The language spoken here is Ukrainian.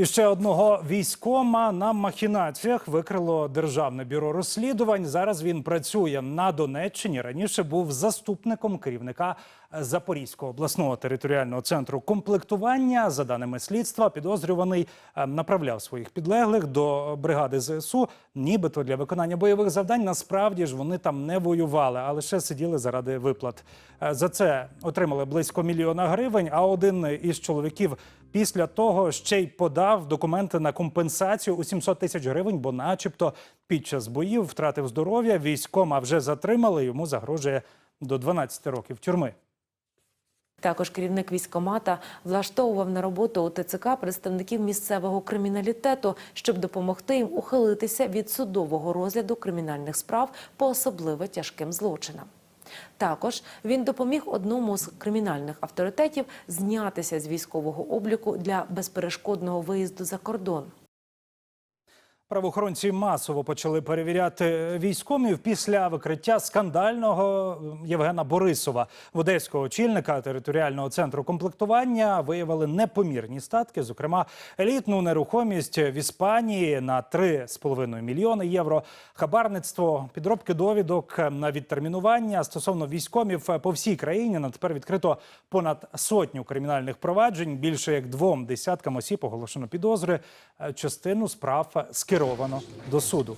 І ще одного військома на махінаціях викрило державне бюро розслідувань. Зараз він працює на Донеччині. Раніше був заступником керівника Запорізького обласного територіального центру комплектування. За даними слідства, підозрюваний е, направляв своїх підлеглих до бригади ЗСУ, нібито для виконання бойових завдань. Насправді ж вони там не воювали, а лише сиділи заради виплат. Е, За це отримали близько мільйона гривень. А один із чоловіків після того ще й подав документи на компенсацію у 700 тисяч гривень, бо, начебто, під час боїв втратив здоров'я. Військома вже затримали. Йому загрожує до 12 років тюрми. Також керівник військомата влаштовував на роботу у ТЦК представників місцевого криміналітету, щоб допомогти їм ухилитися від судового розгляду кримінальних справ по особливо тяжким злочинам. Також він допоміг одному з кримінальних авторитетів знятися з військового обліку для безперешкодного виїзду за кордон. Правоохоронці масово почали перевіряти військомів після викриття скандального Євгена Борисова в одеського очільника територіального центру комплектування виявили непомірні статки, зокрема елітну нерухомість в Іспанії на 3,5 мільйони євро, хабарництво, підробки довідок на відтермінування стосовно військомів по всій країні. На тепер відкрито понад сотню кримінальних проваджень. Більше як двом десяткам осіб оголошено підозри. Частину справ скеровано до суду.